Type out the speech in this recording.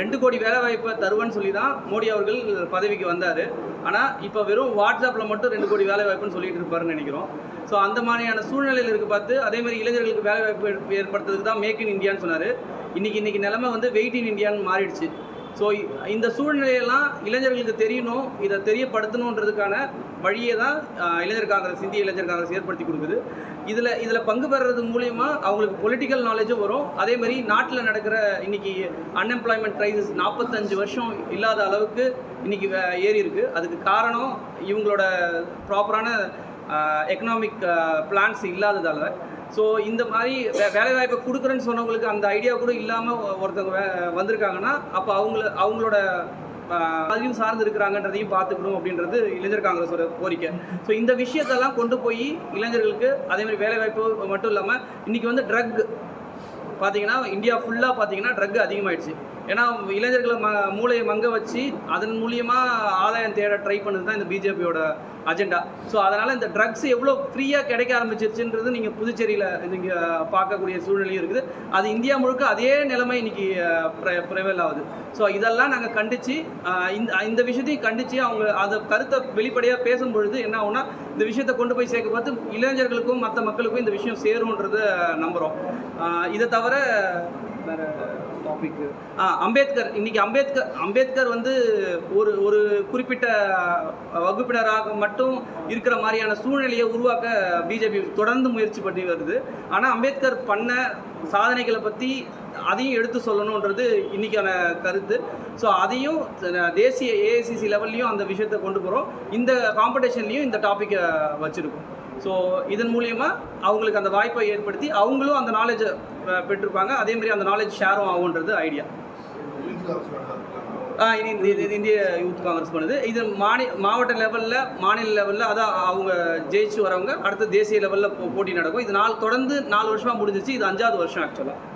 ரெண்டு கோடி வேலை வாய்ப்பை தருவேன்னு சொல்லி தான் மோடி அவர்கள் பதவிக்கு வந்தார். ஆனால் இப்போ வெறும் வாட்ஸ்அப்பில் மட்டும் ரெண்டு கோடி வேலை வாய்ப்புன்னு சொல்லிட்டு இருப்பாருன்னு நினைக்கிறோம். ஸோ அந்த மாதிரியான சூழ்நிலையில் இருக்கு பார்த்து அதேமாதிரி இளைஞர்களுக்கு வேலை வாய்ப்பு ஏற்படுத்துறதுக்கு தான் மேக் இன் இந்தியான்னு சொன்னார். இன்றைக்கி இன்றைக்கி நிலமை வந்து வெயிட் இன் இந்தியான்னு மாறிடுச்சு. ஸோ இந்த சூழ்நிலையெல்லாம் இளைஞர்களுக்கு தெரியணும் இதை தெரியப்படுத்தணுன்றதுக்கான வழியை தான் இளைஞர் காங்கிரஸ் இந்திய இளைஞர் காங்கிரஸ் ஏற்படுத்தி கொடுக்குது. இதில் இதில் பங்கு பெறுறது மூலயமா அவங்களுக்கு பொலிட்டிக்கல் நாலேஜும் வரும். அதே மாதிரி நாட்டில் நடக்கிற இன்னைக்கு அன்எம்ப்ளாய்மெண்ட் க்ரைசிஸ் நாற்பத்தஞ்சு வருஷம் இல்லாத அளவுக்கு இன்னைக்கு வே- ஏறி இருக்கு. அதுக்கு காரணம் இவங்களோட ப்ராப்பரான எக்கனாமிக் பிளான்ஸ் இல்லாததால். ஸோ இந்த மாதிரி வே வேலைவாய்ப்பை கொடுக்குறேன்னு சொன்னவங்களுக்கு அந்த ஐடியா கூட இல்லாமல் ஒருத்தவங்க வந்திருக்காங்கன்னா அப்போ அவங்கள அவங்களோட ஆஹ், சார்ந்து இருக்கிறாங்கன்றதையும் பார்த்துக்கணும் அப்படின்றது இளைஞர் காங்கிரஸோட கோரிக்கை. ஸோ இந்த விஷயத்தெல்லாம் கொண்டு போய் இளைஞர்களுக்கு அதே மாதிரி வேலைவாய்ப்பு மட்டும் இல்லாமல் இன்றைக்கி வந்து ட்ரக் பார்த்தீங்கன்னா இந்தியா ஃபுல்லாக பார்த்தீங்கன்னா ட்ரக் அதிகமாயிடுச்சு. ஏன்னா இளைஞர்களை ம மூளையை மங்க வச்சு அதன் மூலியமாக ஆதாயம் தேட ட்ரை பண்ணது தான் இந்த பிஜேபியோட அஜெண்டா ஸோ அதனால் இந்த ட்ரக்ஸ் எவ்வளோ ஃப்ரீயாக கிடைக்க ஆரம்பிச்சிருச்சுன்றது நீங்கள் புதுச்சேரியில் நீங்கள் பார்க்கக்கூடிய சூழ்நிலையும் இருக்குது. அது இந்தியா முழுக்க அதே நிலைமை இன்றைக்கி ப்ரைவேல் ஆகுது. ஸோ இதெல்லாம் நாங்கள் கண்டித்து இந்த இந்த விஷயத்தையும் கண்டித்து அவங்க அதை கருத்தை வெளிப்படையாக பேசும்பொழுது என்ன ஆகும்னா இந்த விஷயத்தை கொண்டு போய் சேர்க்க பார்த்து இளைஞர்களுக்கும் மற்ற மக்களுக்கும் இந்த விஷயம் சேரும்ன்றதை நம்புகிறோம் இதை தவிர வேற டாபிக் அம்பேத்கர் இன்னைக்கு அம்பேத்கர் அம்பேத்கர் வந்து ஒரு ஒரு குறிப்பிட்ட வகுப்பினராக மட்டும் இருக்கிற மாதிரியான சூழ்நிலையை உருவாக்க பிஜேபி தொடர்ந்து முயற்சி பண்ணி வருது. ஆனால் அம்பேத்கர் பண்ண சாதனைகளை பற்றி அதையும் எடுத்து சொல்லணுன்றது இன்னைக்கான கருத்து. ஸோ அதையும் தேசிய ஏஐசிசி லெவல்லையும் அந்த விஷயத்தை கொண்டு போகிறோம் இந்த காம்படிஷன்லையும் இந்த டாப்பிக்கை வச்சுருக்கோம். ஸோ இதன் மூலயமா அவங்களுக்கு அந்த வாய்ப்பை ஏற்படுத்தி அவங்களும் அந்த நாலேஜை பெற்றிருப்பாங்க. அதே மாதிரி அந்த நாலேஜ் ஷேரும் ஆகுன்றது ஐடியா ஆ இந்த- இது- இது இந்திய யூத் காங்கிரஸ் பண்ணுது. இது மாநி மாவட்ட லெவலில் மாநில லெவலில் அதான் அவங்க ஜெயிச்சு வரவங்க அடுத்து தேசிய லெவலில் போட்டி நடக்கும். இது நாலு தொடர்ந்து நாலு வருஷமாக முடிஞ்சிச்சு இது அஞ்சாவது வருஷம் ஆக்சுவலாக